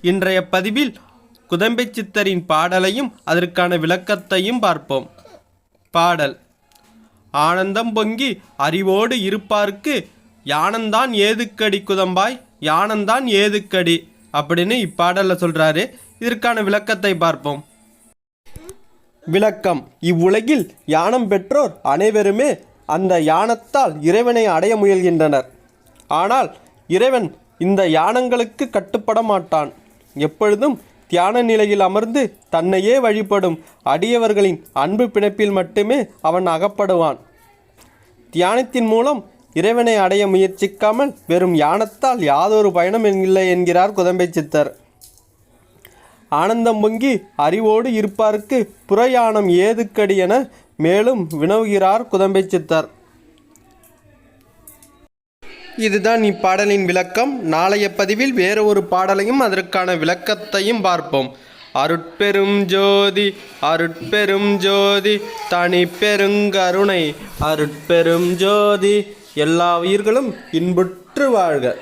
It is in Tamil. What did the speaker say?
இன்றைய பதிவில் குதம்பை சித்தரின் பாடலையும் அதற்கான விளக்கத்தையும் பார்ப்போம். பாடல். ஆனந்தம் பொங்கி அறிவோடு இருப்பார்க்கு யானந்தான் ஏதுக்கடி குதம்பாய்? யானந்தான் ஏதுக்கடி? அப்படின்னு இப்பாடலில் சொல்கிறாரு இதற்கான விளக்கத்தை பார்ப்போம். விளக்கம். இவ்வுலகில் யானம் பெற்றோர் அனைவருமே அந்த யானத்தால் இறைவனை அடைய முயல்கின்றனர். ஆனால் இறைவன் இந்த யானங்களுக்கு கட்டுப்பட மாட்டான் எப்பொழுதும் தியான நிலையில் அமர்ந்து தன்னையே வழிபடும் அடியவர்களின் அன்பு பிணைப்பில் மட்டுமே அவன் அகப்படுவான். தியானத்தின் மூலம் இறைவனை அடைய முயற்சிக்காமல் வெறும் யானத்தால் யாதொரு பயணம் இல்லை என்கிறார் குதம்பை சித்தர். ஆனந்தம் பொங்கி அறிவோடு இருப்பார்க்கு புறயானம் ஏதுக்கடி என மேலும் வினவுகிறார் குதம்பை சித்தர். இதுதான் இப்பாடலின் விளக்கம். நாளைய பதிவில் வேறு ஒரு பாடலையும் அதற்கான விளக்கத்தையும் பார்ப்போம். அருட்பெரும் ஜோதி அருட்பெரும் ஜோதி தனி பெருங்கருணை அருட்பெரும் ஜோதி எல்லா உயிர்களும் இன்புற்று வாழ்க.